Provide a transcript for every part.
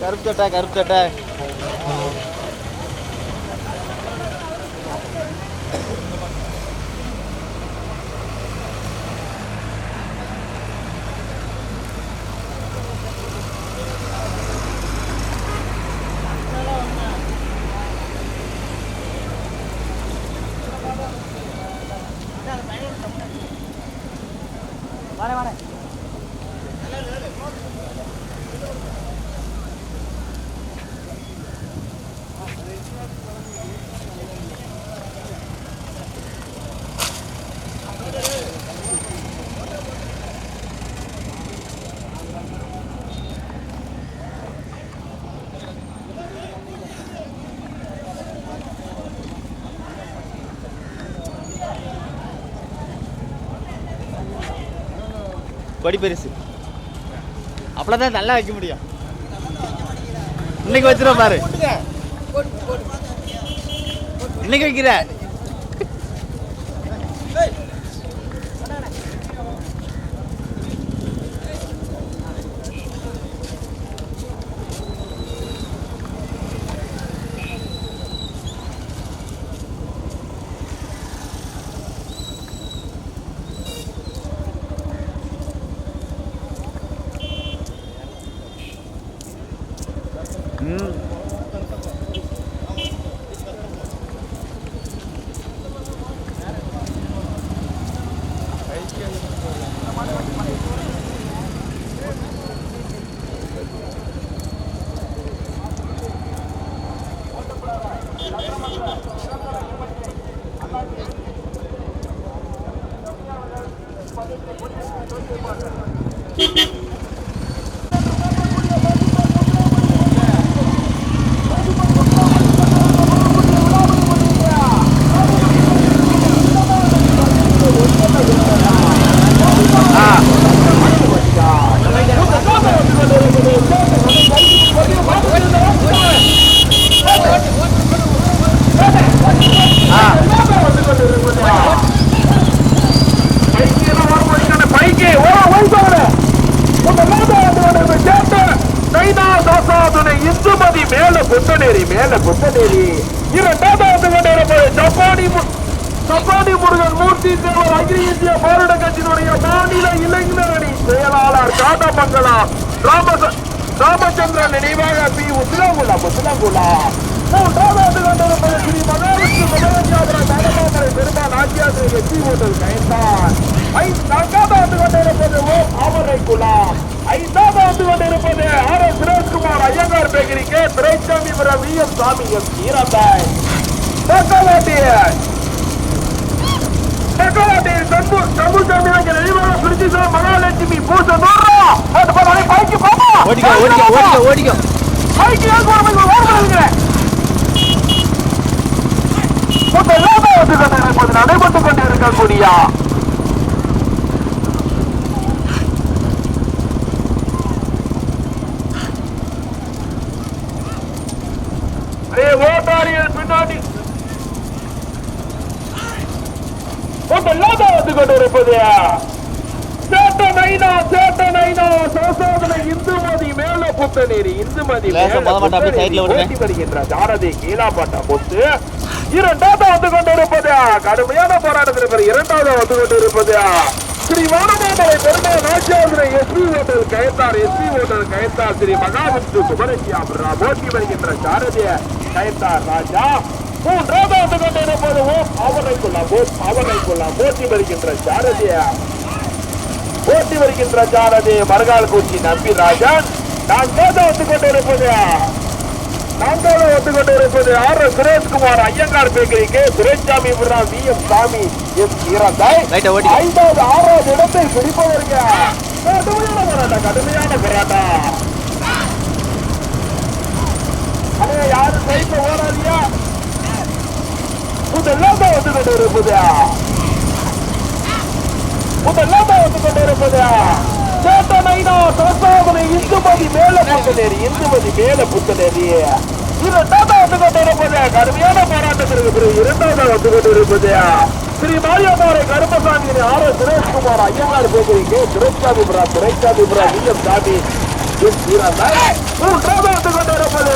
கருப்பு சட்டை கொடி பெருசு. அப்பளதான் நல்லா வைக்க முடியும். இன்னைக்கு வச்சிருவ பாரு. இன்னைக்கு வைக்கிற. 嗯。இந்துமதி மேல புத்தநேரி மேல புத்தநேரி இரண்டாவது கொண்டிருப்பது ஜப்பானி மு- ஜப்பானி முருகன் மூர்த்தி தேவர் அகில இந்திய மாநில கட்சியினுடைய மாநில இளைஞர் அணி செயலாளர் காட்டமங்கலம் ராம ராமச்சந்திரன் நினைவாக பி உசிலங்குலா உசிலங்குலா மூன்றாவது கொண்டிருப்பது ஸ்ரீ மகாவிஷ்ணு மகாராஜாபுர தாரகாமரை பெருமாள் ஆட்சியாளர் வெற்றி ஓட்டல் கயந்தான் ஐந்து நான்காவது கொண்டிருப்பது ஓம் ஆவரை குலாம் ஐந்தாவது வந்து கொண்டிருப்பது R S Sureshkumar Iyengar bakery K. Duraisamipuram V M Sami M ஈரந்தாய் பக்கவாட்டியர் பக்கவாட்டியர் சம்பு சம்புசாமி அங்கே நினைவாக சுருச்சி சார் மகாலட்சுமி பூச நூறா அது போய் பைக்கு போமா? ஓடிக்கோ ஓடிக்கோ ஓடிக்கோ ஓடிக்கோ. பைக்கு ஏன் போற பைக்கு ஓடுறதுங்க முதலாவது வந்து கொண்டிருப்பது நடைபெற்றுக் கொண்டிருக்கக்கூடிய ஏய், ஓட்டாரிகள் பின்னாடி முதலாவது வந்து கொண்டிருப்பது சேட்ட நைனா சேட்ட நைனா சோசோதனை இந்துமதி மேல புத்தநேரி இந்துமதி லேசா மேல மொத மாட்டா அப்படியே புத்தநேரி side ல விடுங்க. ஓட்டி வருகின்ற ஜாரதி கீழாப்பட்ட முத்து இரண்டாவது வந்து கொண்டிருப்பது? கடுமையான போராட்டத்தில் பிறகு இரண்டாவது வந்து கொண்டிருப்பது? Sri Vanamamalai Perumal Nachiyadurai SP hotel Kayathar SP hotel Kayathar Sri Mahavishnu சுபரட்சியாபுரா ஓட்டி வருகின்ற சாரதிய கயத்தார் ராஜா. மூன்றாவது வந்து கொண்டிருப்பது ஓம் அவரைக்குள்ளா ஓம் அவரைக்குள்ளா ஓட்டி வருகின்ற சாரதிய. ஓட்டி வருகின்ற சாரதி மறுகால் பூச்சி நம்பி ராஜன் நான்காவது வந்து கொண்டிருப்பது நான்காவது வந்து கொண்டிருப்பது R Sureshkumar Iyengar bakery K. Sureshsami V. M. Sami Right, ஓடிக்கோ. ஐந்தாவது ஆறாவது இடத்தை பிடிப்பதற்கு கடுமையான போராட்டம் கடுமையான போராட்டம். யாரும் சைட்ல ஓடாதியா முதல்லாம் தான் வந்து கொண்டு இருப்பது முதல்லாம் தான் வந்து கொண்டு இருப்பது சேட்ட நைனா சரசாதனை இந்துமதி மேல புத்தநேரி இந்துமதி மேல புத்தநேரி. இரண்டாவது வந்து கொண்டு இருப்பது கடுமையான போராட்டத்திற்கு பிறகு இரண்டாவது வந்து கொண்டு இருப்பது ஸ்ரீ மாரியம்மாரை கருப்பசாமியின் ஆர் எஸ் சுரேஷ்குமார் ஐயனார் பேசுறீங்க துரைசாமிபுரா துரைசாமிபுரா விஎம் சாமி எஸ் வீரன். மூன்றாவது வந்து கொண்டிருப்பது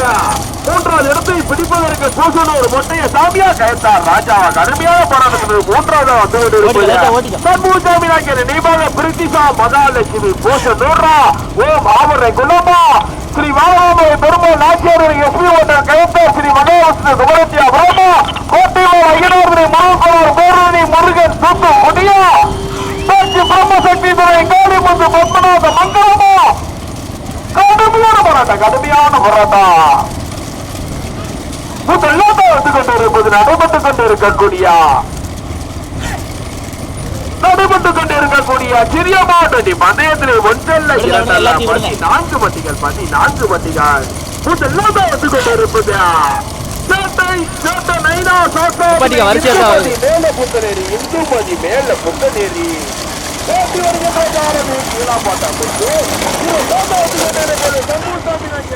மூன்றாவது இடத்தை பிடிப்பதற்கு சூசனூர் மொட்டைய சாமியா கயத்தார். ராஜாவா கடுமையாக போராட்டத்தில் மூன்றாவது வந்து. கொண்டிருப்பது சண்முகசாமி நாயகர் நினைவாக பிரிட்டிஷா மகாலட்சுமி கோஷனூரா ஓம் ஆவரை குலமா ஸ்ரீ வாராமை பெருமாள் நாச்சியார் எஸ்பி ஓட்டர் கயத்தார் ஸ்ரீ மகாவிஷ்ணு குமரத்தியா பிரம்மா கோட்டையில் ஐயனார்மணி முருகன் பேரணி முருகன் தூக்கு முடியா சாட்சி பிரம்மசக்தி துறை காளிமுத்து பத்மநாத மங்களமா. கடுமையான போராட்டம் கடுமையான போராட்டம். முதலாக வந்து கொண்டிருப்பது நடைபெற்றுக் கொண்டிருக்கக்கூடிய நடைபெற்றுக் கொண்டிருக்கக்கூடிய சிறிய மாவட்ட பந்தயத்திலே ஒன்றல்ல இரண்டல்ல பதி. நான்கு வண்டிகள் பதி நான்கு வண்டிகள் முதலாக வந்து கொண்டிருப்பது. மேல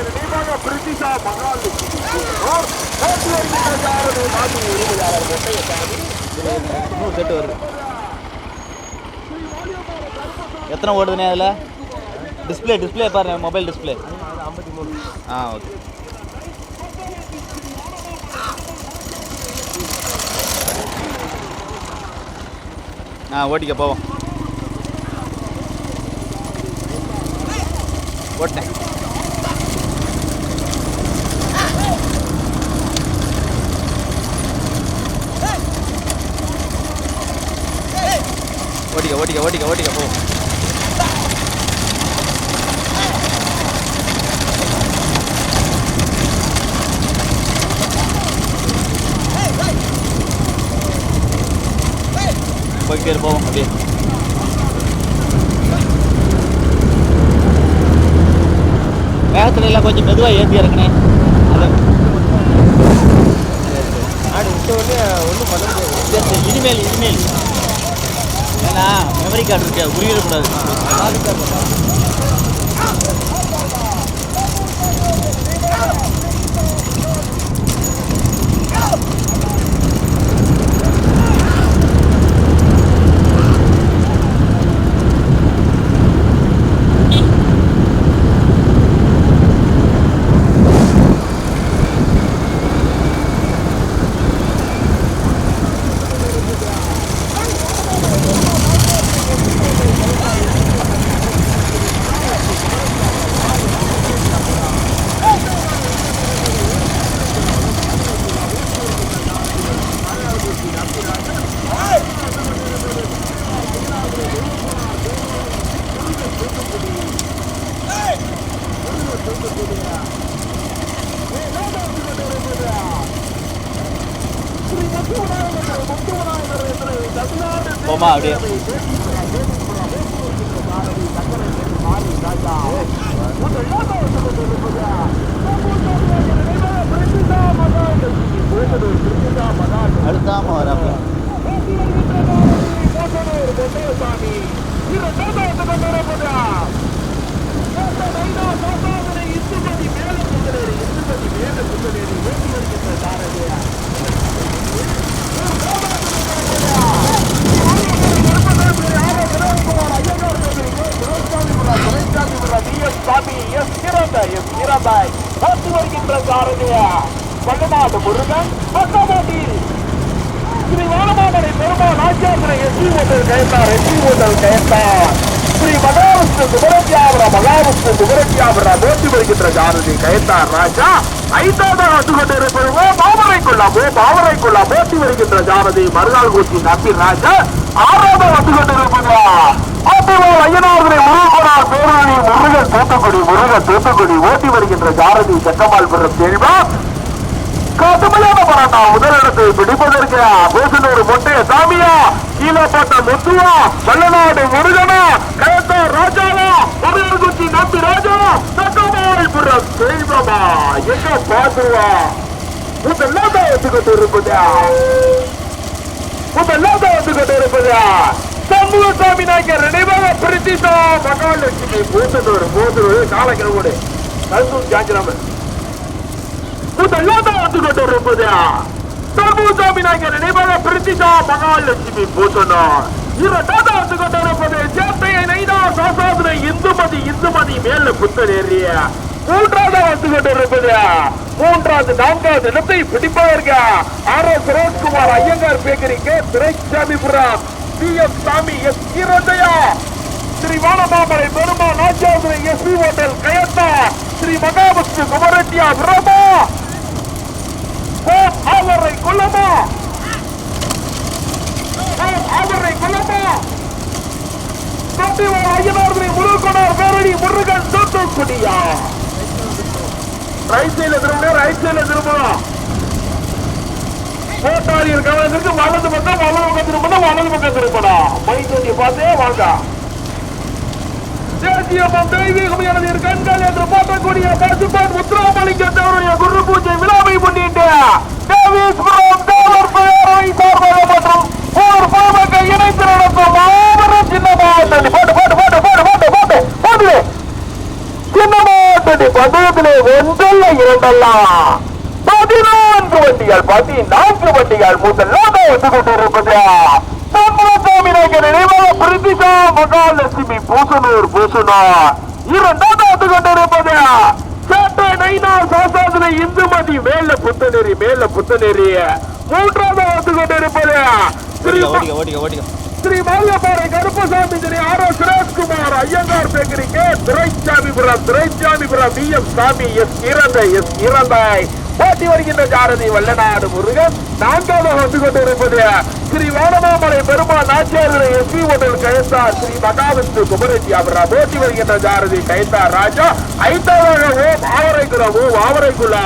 நினைவாக பிரிட்டிஷா மகாலட்சுமி. செட்டு வருது எத்தனை ஓடுதுண்ணே அதில்? டிஸ்ப்ளே டிஸ்ப்ளே பாருங்க மொபைல் டிஸ்ப்ளே ஆ ஓகே ஆ ஓட்டிக்க போவோம். ஓட்டேன் ஓட்டிக்க ஓட்டிக்க ஓட்டிக்க போ. போய்கிட்டே இரு, போவோம் அப்படியே. வேகத்துல எல்லாம் கொஞ்சம் மெதுவாக ஏற்றி இறக்குனே. அது ஆடு விட்ட உடனே ஒன்றும் பண்ண முடியாது. இனிமேல் இனிமேல். ஏன்னா மெமரி கார்டு இருக்கு அது உருகிடக்கூடாது போமா அப்படியே அழுத்தாம வராம பள்ளநாடு முருகன் பக்கமாட்டி ஸ்ரீ வானமாமலை பெருமாள் ஆச்சாரிய SV hotel Kayathar SV hotel Kayathar Sri Mahavishnu Kumarathiyapura Mahavishnu Kumarathiyapura நோக்கி வருகின்ற ஜாரதி கயத்தார் ராஜா? ஐந்தாவது வந்து கொண்டிருப்பதுவோ பாவரைக்குள்ளாமோ கொள்ளா போட்டி வருகின்ற ஜாரதி மறுநாள் கூட்டி நம்பி ராஜா ஆறாவது வந்து கொண்டிருப்பதா ஆட்டுவோர் ஐயனார்களை முருகனார் பேரணி முருகன் தூத்துக்குடி முருகன் தூத்துக்குடி ஓட்டி வருகின்ற ஜாரதி செல்வா கடுமையான போராட்டம் முதலிடத்தை பிடிப்பதற்கு மொட்டைய சாமியா? கீழே போட்ட முத்துவா? வல்லநாடு முருகனா? கயத்தார் ராஜாவா? முருகன்குச்சி நம்பி ராஜா கோடிபுர தெய்வமா? எங்க பாத்துருவா முதல்லாம் தான் இருக்குதா? இருப்பதா முதல்லாம் தான் வச்சுக்கிட்டு இருப்பதா சண்முகசாமி நாயக்கர் நினைவாக பிரித்திசா மகாலட்சுமி பூசனூர் பூசனூர் காலக்கிழமோடு கருத்தூர் ஜாஞ்சிராமன் முதலாக வந்து இருக்குதா? சமூக சுந்தரசாமி நாயகர் நினைவாக பிரித்திதா மகாலட்சுமி பூசணும் இரண்டாவது வந்து இருப்பது சேட்டையை நைனா சாசாதனை இந்துமதி இந்துமதி மேல புத்தேறிய மூன்றாவது வந்து கொண்டிருப்பது. மூன்றாவது நான்காவது இடத்தை பிடிப்பதற்கு R S Sureshkumar Iyengar bakery K. Duraisamypuram P. S Samy S. கீரதையா Sri Vanamamalai Perumal நாச்சியாதுரை SP hotel Kayatha. Sri Mahavishnu குமரட்டியா விரமா ஓம் ஆவரை குலமா ஓம் ஆவரை குலமா தொட்டிவாள் ஐயனார்களை முருகனார் பேரடி முருகன் தூத்துக்குடியா? ரைட் சைடுல திரும்பணும் ரைட் சைடுல திரும்பணும் போட்டாளியர் கவனத்திற்கு வலது பக்கம் வலது பக்கம் திரும்பணும் வலது பக்கம் திரும்பணும் மைத்தோட்டியை பார்த்தே வாங்க தேசியமும் தெய்வீகம் எனது கண்கள் என்று போற்றக்கூடிய பசுபான் முத்துராமலிங்க குரு பூஜை விழாவை முன்னிட்டு தேவீஸ்வரம் தேவர் பெயரை சார்பாக மற்றும் ஒரு பாவக இணைத்து நடத்தும் மாபெரும் போட்டு போட்டு போட்டு போட்டு போட்டு போட்டு போட்டு சின்ன மாட்டு பதினத்திலே ஒன்றல்ல இரண்டல்ல? பதினான்கு வண்டிகள் பதினான்கு வண்டிகள் முதலாக வந்து கொண்டிருப்பது சண்முகசாமி நாயகர் நினைவாக பிரித்திகா மகாலட்சுமி பூசனூர் பூசனூர். இரண்டாவது வந்து கொண்டிருப்பது சேட்டை நைனா சாசாதனை இந்துமதி மேல புத்தநெறி மேல புத்தநெறி மூன்றாவது வந்து கொண்டிருப்பது ஓடிக்க ஓடிக்க ஓடிக்க. Sri மல்லபாறை Karuppasamy Thiru R Sureshkumar Iyengar பேக்கரிக்கு Duraisamipuram Duraisamipuram P S Sami S இறந்த எஸ் இறந்தாய். போட்டி வருகின்ற ஜாரதி வல்லநாடு முருகன். நான்காவது வந்து கொண்டிருப்பது Sri Vanamamalai Perumal Nachiyar S P hotel Kayathar Sri Mahavishnu குமரெட்டி அவரா. போட்டி வருகின்ற ஜாரதி கைத்தார் ராஜா. ஐந்தாவது ஓம் ஆவரைக்குளம் ஓம் ஆவரைக்குளா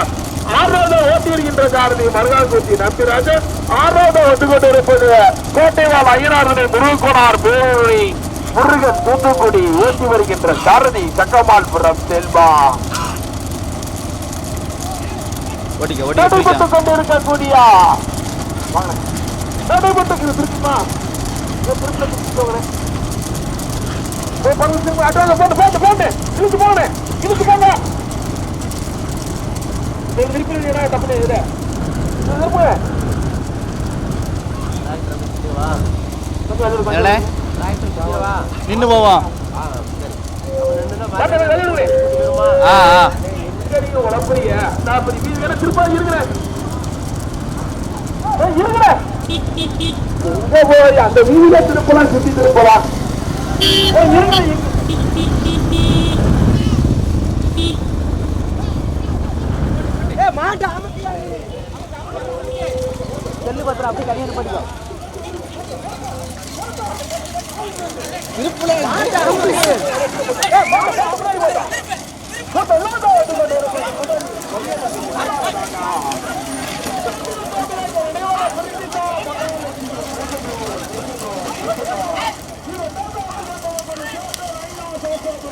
ஆறாவது ஓட்டி வருகின்ற சாரதி மருகாக்குச்சி நம்பிராஜன். ஆறாவது வந்து கொண்டிருப்பது கோட்டைவால் ஐயனாரனை முருகோனார் பேரொழி முருகன் தூத்துக்குடி ஓட்டி வருகின்ற சாரதி சக்கமால்புரம் செல்வா. நடைபெற்றுக் கொண்டிருக்கக்கூடிய வாங்க. நடைபெற்றுக்கு திருச்சிமா போட்டு போட்டு போட்டு. இழுத்து போனேன் இழுத்து போங்க நீங்க திருப்பி தப்பு என்னடே நின்று ஆ அந்த வீதியில திருப்பலாம் சுத்தி திருப்பலாம்? சொல்லு பத்திரம் அப்படி கல்யாணம் படிக்கோ திருப்புல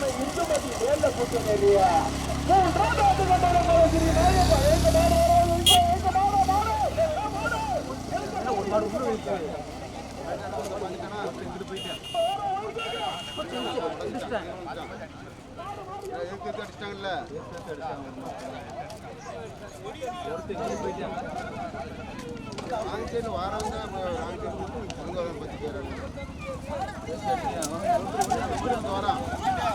நம்மளை இந்துமதி வேலை போட்டு மூன்றாவது அடிச்சிட்டாங்கல்ல ராங் சைடு வராங்க ராங் சைடு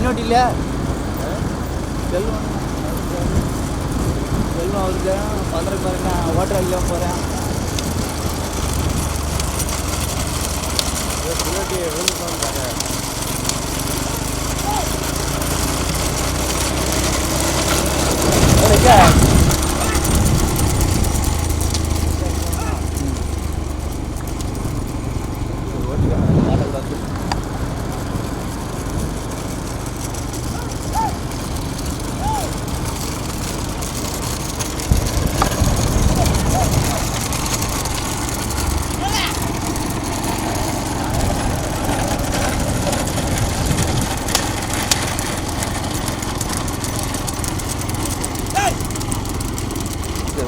பின்னாடி இல்லையா செல்வம் செல்வம் அவருக்கு பந்தரம் பாருங்க ஓட்டர் இல்லையா போகிறேன் பின்னாடி விழுந்துட்டான்னு பாரு சரி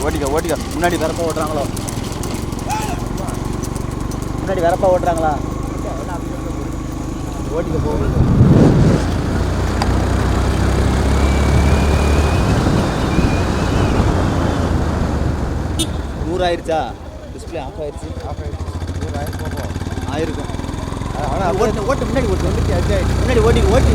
ஓட்டிக்க ஓட்டிக்க. முன்னாடி வரப்பா ஓட்டுறாங்களோ? முன்னாடி வரப்பா ஓட்டுறாங்களா? ஓட்டிக்க போகுது நூறு ஆயிருச்சா டிஸ்பிளே ஆஃப் ஆயிருச்சு. ஆஃப் ஆயிடுச்சு நூறு ஆயிரம் போகும் ஆயிருக்கும். ஆனால் ஓட்டு ஓட்டு முன்னாடி ஓட்டு. ஆயிடுச்சு. முன்னாடி ஓட்டி ஓட்டி.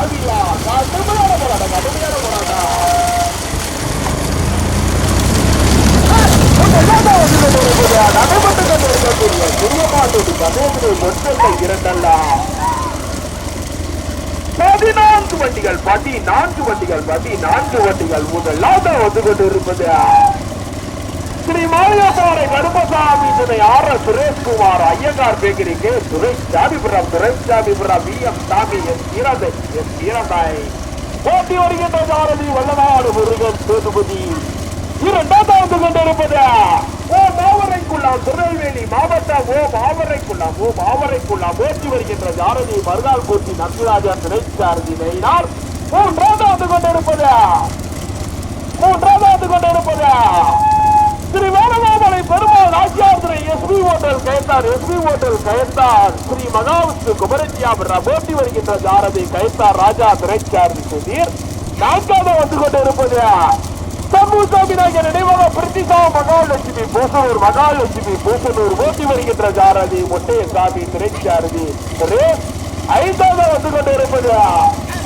மொட்டைய கடுமையான போராட்டம் கடுமையான போராட்டம் நடைபெற்று கொண்டிருக்கக்கூடிய சிறியமாட்டோடு கதேசனை ஒன்றல்ல பதினான்கு வண்டிகள் பதி நான்கு வண்டிகள் பதி நான்கு வண்டிகள் முதலாவது வந்து கொண்டிருப்பது ஸ்ரீ மாயாசாரை கருமசாமி துணை R S Sureshkumar Iyengar bakery K Suresh ஜாபிபுரம் Suresh ஜாபிபுரம் வி எம் சாமி எஸ் ஈரந்தை எஸ் ஈரந்தாய் போட்டி வருகின்ற சாரதி வல்லநாடு முருகன் சேதுபதி. இரண்டாவது கொண்டிருப்பது ஓ மாவரைக்குள்ளாம் திருநெல்வேலி மாவட்டம் ஓ மாவரைக்குள்ளாம் ஓ மாவரைக்குள்ளாம் போட்டி வருகின்ற சாரதி மறுநாள் போட்டி நந்திராஜா சுரேஷ் சாரதி நெய்னார். மூன்றாவது கொண்டிருப்பது மூன்றாவது கொண்டிருப்பது ஸ்ரீ வேணமாமலை பெருமாள் ஆட்சியாளர் SP hotel Kayathar SP hotel Kayathar Sri Mahavishnu குமரஞ்சியாபுரா போட்டி வருகின்ற ஜாரதி கயத்தார் ராஜா துரைச்சாரதி சுதீர். நான்காவது வந்து கொண்டு கொண்டிருப்பது சம்பூசாமி நாயகர் நினைவாக பிரதிசா மகாலட்சுமி பூசனூர் மகாலட்சுமி பூசனூர் போட்டி வருகின்ற ஜாரதி முட்டையசாமி துரைச்சாரதி ரேஸ் ஐந்தாவது வந்து கொண்டு இருப்பது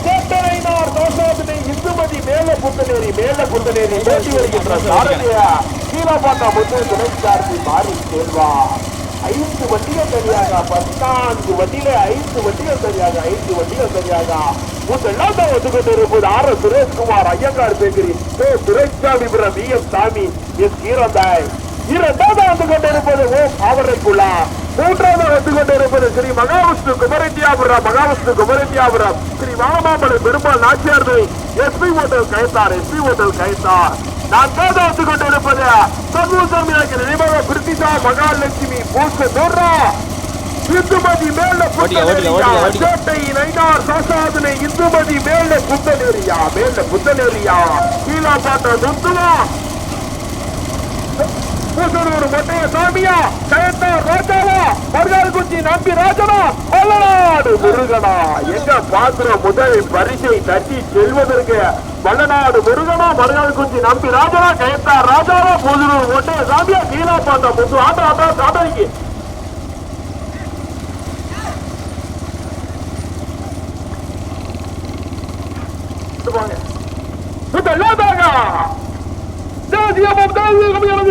சேட்டரைனார் தோசாதினை இந்துமதி மேல புத்தநேரி மேல புத்தநேரி போட்டி வருகின்ற ஜாரதியா கீழப்பாட்டா முத்து திரைச்சாரதி மாறி செல்வா ஐந்து வண்டிகள் சரியாக பதினான்கு வண்டியில ஐந்து வண்டிகள் சரியாக ஐந்து வண்டிகள் சரியாக. முதலாம் தான் வந்து கொண்டிருப்பது R. S. Sureshkumar Iyengar bakery ஓ Sureshsamipuram V. M. Sami S. கீரந்தாய். இரண்டாவது வந்து கொண்டிருப்பது ஓம் ஆவரைக்குள்ளா மூன்றாவது வந்து கொண்டிருப்பது Sri Mahavishnu Kumarandiyapuram Mahavishnu Kumarandiyapuram Sri Vanamamalai Perumal Nachiyar SP hotel Kayathar SP hotel Kayathar நான்காவது வந்து கொண்டிருப்பது சண்முகசாமி எனக்கு நினைவாக பிரித்திசா மகாலட்சுமி பூச நூறா இந்துமதி மேல ஓடியா, ஓடியா, ஓடியா, ஓடியா. கோட்டை நைனார் சாசாதனை இந்துமதி மேல புத்தனேரியா மேல புத்தனேரியா. கீழாப்பாட்ட நுத்துவா பூசனூர் மொட்டைய சாமியா கயத்தார் ராஜாவா மருகால்குச்சி நம்பி ராஜனா வல்லநாடு முருகனா. எங்க பாக்குற முதல் பரிசை தட்டி செல்வதற்கு வல்லநாடு முருகனா மருகால் குஞ்சி நம்பி ராஜனா கயத்தா ராஜாவா பூசனூர் மொட்டைய சாமியா கீழா கீழாப்பாட்ட முத்து ஆட்டா ஆட்டா ஆட்டடிக்கு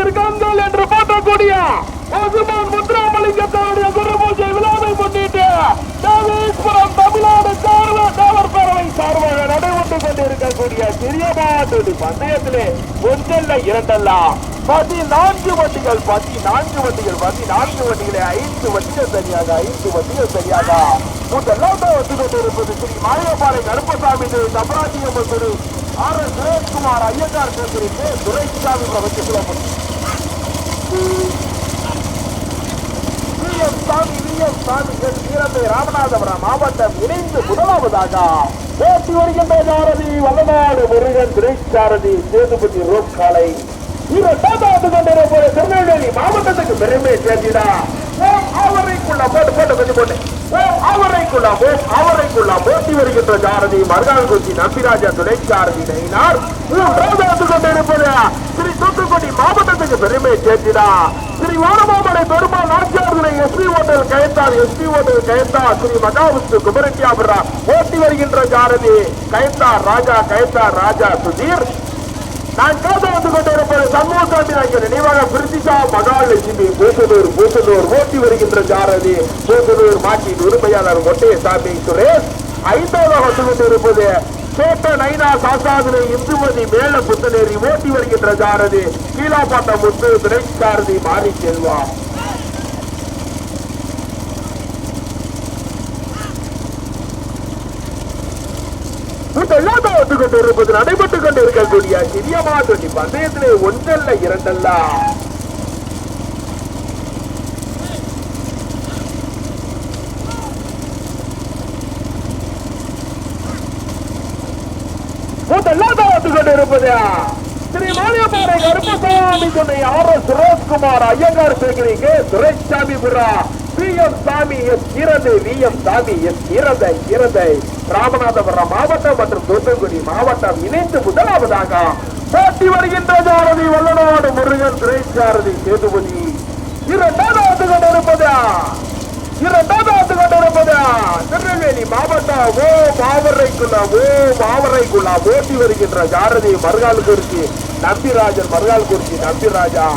இருக்காங்கள் என்று போற்றக்கூடிய ஓசுமான் முத்ராமலிங்கத்தாருடைய குருபூஜை விழாவை முன்னிட்டு தேவீஸ்வரம் தமிழ்நாடு சார்ப தேவர் பேரவை சார்பாக நடைபெற்று கொண்டிருக்கக்கூடிய சிறிய மாட்டு பந்தயத்திலே ஒன்றல்ல இரண்டல்ல பதினான்கு வண்டிகள் பதினான்கு வண்டிகள் பதினான்கு வண்டிகளை ஐந்து வண்டிகள் சரியாக ஐந்து வண்டிகள் சரியாக. முதலாம் வந்து கொண்டிருப்பது ஸ்ரீ மாயப்பாறை கருப்பசாமி தபராஜியம் திரு ஆர் எஸ் சுரேஷ்குமார் ஐயங்கார் பேசுறி கே. துரைசாமி பிரபஞ்சத்தில் சாமி விஎம் சுவாமிகள் எஸ் ராமநாதபுரம் மாவட்டம் இணைந்து முதலாவதாக போட்டி வருகின்ற சாரதி வல்லநாடு முருகன் திரைச்சாரதி சேதுபதி ரோப் காலை இரண்டாவது கொண்டிருப்பது திருநெல்வேலி மாவட்டத்துக்கு பெருமை சேர்த்திடா. அவரைக்குள்ள போட்டு போட்டு கொஞ்சம் போட்டு. ஓம் ஆவரைக்குள்ள ஓம் போட்டி வருகின்ற ஜாரதி மருகால் குறிச்சி நம்பிராஜா துணை சாரதி நயினார் மூன்றாவது வந்து கொண்டிருப்பது ஸ்ரீ தூத்துக்குடி மாவட்டத்துக்கு பெருமை சேர்த்திடா. Sri Vanamamalai Perumal நாச்சியார்களை SP hotel Kayathar SP hotel Kayathar Sri Mahavishnu குமரட்டியாபுரா ஓட்டி வருகின்ற ஜாரதி கயத்தார் ராஜா கயத்தார் ராஜா சுதீர். நான் கேட்டு வந்து கொண்டிருப்பது சண்முக சாமி நினைவாக பிரித்திஷா மகாலட்சுமி பூசனூர் பூசனூர் ஓட்டி வருகின்ற ஜாரதி பூசனூர் மாட்டின் உரிமையாளர் மொட்டைய சாமி சுரேஷ். ஐந்தாவது வந்து கொண்டிருப்பது சோட்ட நைனா சாசாதுரை இந்துமதி மேல புத்தனேரி ஓட்டி வருகின்ற ஜாரதி கீழாப்பாட்டம் முத்து துணை சாரதி மாறி செல்வா இதெல்லாம் வந்து கொண்டு நடைபெற்றுக் கொண்டு இருக்கக்கூடிய சிறியமா தொட்டி பந்தயத்திலே ஒன்றல்ல இரண்டல்ல. முதல்ல வந்து கொண்டு இருப்பது ஸ்ரீ மானியப்பாறை கருப்பசாமி துணை R S Sureshkumar Iyengar bakery K. Sureshsami புரா பி எம் சாமி எஸ் கீரதை வி எம் சாமி எஸ் கீரதை கீரதை ராமநாதபுரம் மாவட்டம் மற்றும் தூத்துக்குடி மாவட்டம் இணைந்து முதலாவதாக போட்டி வருகின்ற ஜாரதி வல்லநாடு முருகன் துரைசாரதி சேதுபதி. இரண்டாவது கொண்டிருப்பதா இரண்டாவது கொண்டிருப்பதா திருநெல்வேலி மாவட்டம் ஓ மாவரைக்குள்ள ஓ மாவரைக்குள்ள போட்டி வருகின்ற ஜாரதி மறுகால் குறிச்சி நம்பிராஜன் மறுகால் குறிச்சி நம்பிராஜா.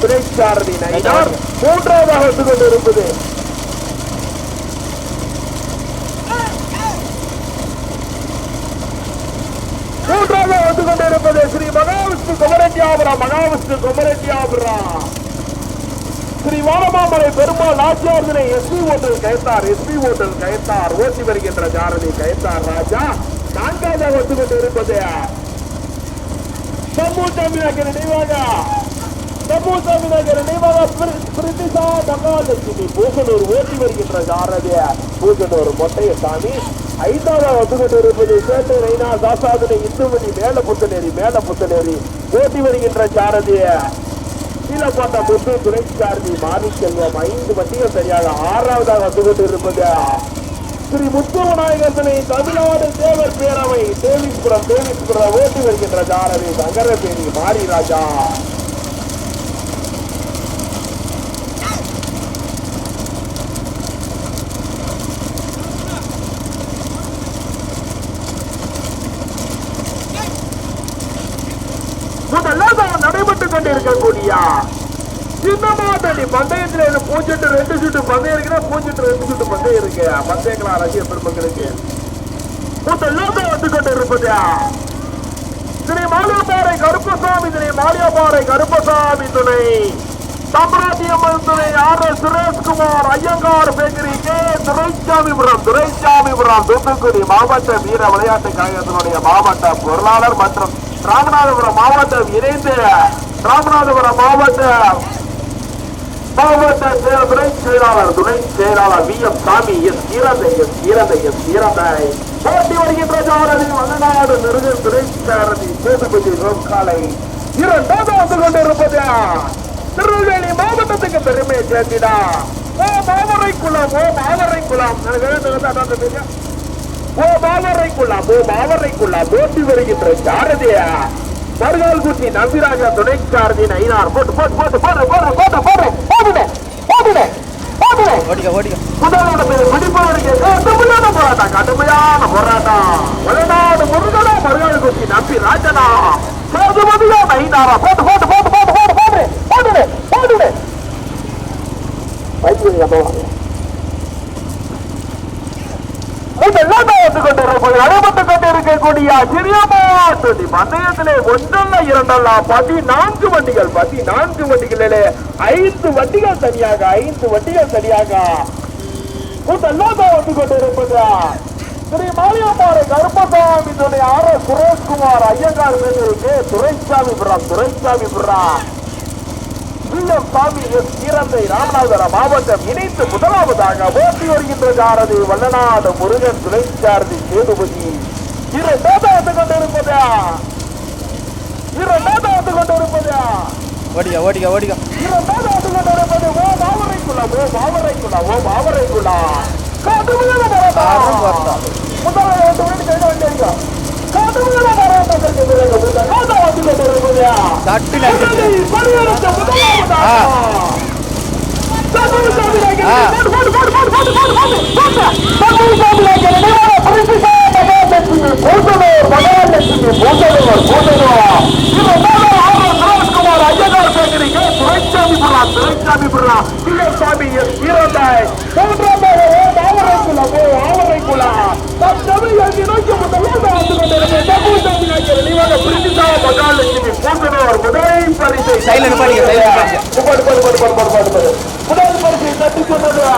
திரைச்சாரதி நயினார் மூன்றாவது கொண்டிருப்பது மூன்றாவது வந்து கொண்டிருப்பது Sri Mahavishnu குமரட்டியாபுரா Mahavishnu குமரட்டியாபுரா Sri Vanamamalai Perumal ஆட்சியார்தனை SP hotel Kayathar SP hotel Kayathar ஓட்டி வருகின்ற ஜாரதி கயத்தார் ராஜா. நான்காவது வந்து கொண்டிருப்பது சம்பு நகர் நினைவாக சம்பு நகர் நினைவாக பிரி- பிரித்திசா மகாலட்சுமி பூசனூர் ஓட்டி வருகின்ற ஜாரதி பூசனூர் மொட்டையசாமி. ஐந்தாவது வந்து கொண்டிருப்பது சேட்டை ரெய்னா சாசாதனை இந்துமதி மேல புத்தனேரி மேல புத்தனேரி ஓட்டி வருகின்ற ஜாரதி கீழப்பாட்டா முத்து சாரதி மாறி செல்வம் ஐந்து வண்டிகள் சரியாக ஆறாவதாக வந்து கொண்டிருப்பது ஸ்ரீ முத்து விநாயகர்தனை தமிழ்நாடு தேவர் பேரவை தேவிஸ்புரம் தேவிஸ்புரம் ஓட்டி வருகின்ற சாரதி சங்கரபேரி மாரி ராஜா முதலாவது நடைபெற்றுக் கொண்டிருக்கக்கூடிய சின்னமாதடி பூஞ்செட்டு ரெண்டு சீட்டு பந்தயம் இருக்குன்னா பூஞ்செட்டு ரெண்டு சீட்டு பந்தயம் இருக்கு. பந்தயங்களா ரசிக பெருமக்களுக்கு. முதலாவது வந்து கொண்டு இருப்பதா? ஸ்ரீ மாலியாபாறை கருப்பசாமி துணை மாலியாபாறை கருப்பசாமி துணை. சாம்ராஜ்யம்மன் துணை R S Sureshkumar Iyengar bakery K Duraisamipuram Duraisamipuram Thoothukudi மாவட்ட வீர விளையாட்டு கழகத்தினுடைய மாவட்ட பொருளாளர் மற்றும் ராமநாதபுரம் மாவட்டம் இணைந்து ராமநாதபுரம் மாவட்ட மாவட்ட செயல் துணை செயலாளர் துணை செயலாளர் வி எம் சாமி எஸ் ஈரந்தை எஸ் ஈரந்தை எஸ் ஈரந்தை போட்டி வருகின்ற ஜாரதி வடநாடு நெருங்கல் துணை சாரதி சேதுபதி ரோக்காலை இரண்டாவது வந்து கொண்டிருப்பது திருநெல்வேலி மாவட்டத்துக்கு பெருமையை சேர்த்திடா. ஓ மாவரை குளம் ஓ மாவரை குளம் ஓ மாவரை குளம் ஓ மாவரை குளம் போட்டி வருகின்ற சாரதியா. மறுகால் குட்டி நம்பிராஜா துணை சாரதி நயினார் போட்டு போட்டு போட்டு போடு போடு போட்டு போடு. போடுங்க போடுங்க போடுங்க ஓடிக்க ஓடிக்க. முதலாவது பிடிப்பவருக்கு கடுமையான போராட்டம் கடுமையான போராட்டம். வளநாடு முருகனா மறுகால் குட்டி நம்பி ராஜனா. சேதுமதியா நயினாரா போட்டு போட்டு போட்டு போட்டு போட்டு போடு போடுங்க போடுங்க வைத்தியம் போவாங்க முதலாவது வந்து கொண்டிருப்பது நடைபெற்றுக் கொண்டிருக்கக்கூடிய சிறியமாட்டி பந்தயத்திலே ஒன்றல்ல இரண்டல்ல பதினான்கு வண்டிகள் பதினான்கு வண்டிகளிலே ஐந்து வண்டிகள் தனியாக ஐந்து வண்டிகள் சரியாக முதலாவது வந்து கொண்டிருப்பது. ஸ்ரீ மாளியம்பாறை கருப்பசாமி துணை R S Sureshkumar Iyengar K Duraisamipuram Duraisamipuram VM Sami S ஈரந்தை Ramanathapuram மாவட்டம் இணைத்து முதலாவதாக ஓட்டி வருகின்ற சாரதி வல்லநாடு முருகன் துணை சாரதி சேதுபதி இரண்டாவது வந்து கொண்டிருப்பது இரண்டாவது ஓடிக்கோ ஓடிக்கோ ஓடிக்கோ. இரண்டாவது வந்து கொண்டிருப்பது ஓ பாவரைக்குள்ளா ஓ பாவரைக்குள்ளா ஓ பாவரைக்குள்ளா கடுமையான போராட்டம். முதல்ல வந்து விட்டு கைது வண்டிருக்கா கடுமையான போராட்டத்திற்கு பிறகு முதலாவது வந்து கொண்டிருப்பது தட்டி முதலாவதாக ஆ. சமூக சாமியாகிய ஆ. போடு, போடு, போடு, போடு, போடு, போடு, போடு, போடு. சமூக சாமியாகிய நினைவான பரிசுத்தமான மகாலட்சுமி பூசனூர் முதல் பரிசை சைடுல நிப்பாட்டிக்க, சைடுல நிப்பாட்டிக்க. போடு, போடு, போடு, போடு, போடு, போடு, போடு. முதல் பரிசை தட்டி சென்றதா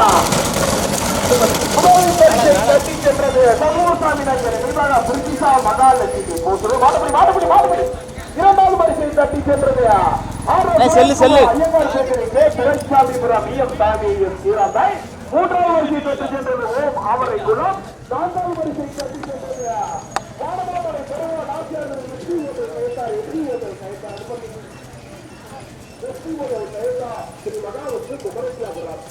முதல் பரிசை தட்டி சென்றது சமூகசாமி நகர் நிர்வாக பிரிட்டிஷா மகாலட்சுமி போட்டு மாடுபடி மாடுபடி மாடுபடி இரண்டாவது பரிசை தட்டி சென்றது ஏய், செல்லு, செல்லு. மூன்றாவது சென்றது ஓம் நான்காவது பரிசை தட்டி சென்றது வானமாமலை பெருமாள் ஆசிரியர் வெற்றி ஓட்டல் கைத்தார் வெற்றி ஓட்டல் கைத்தார் அனுமதி. வெற்றி ஓட்டல் கைத்தார் திரு மகாவுக்கு குமரேஸ்வரர்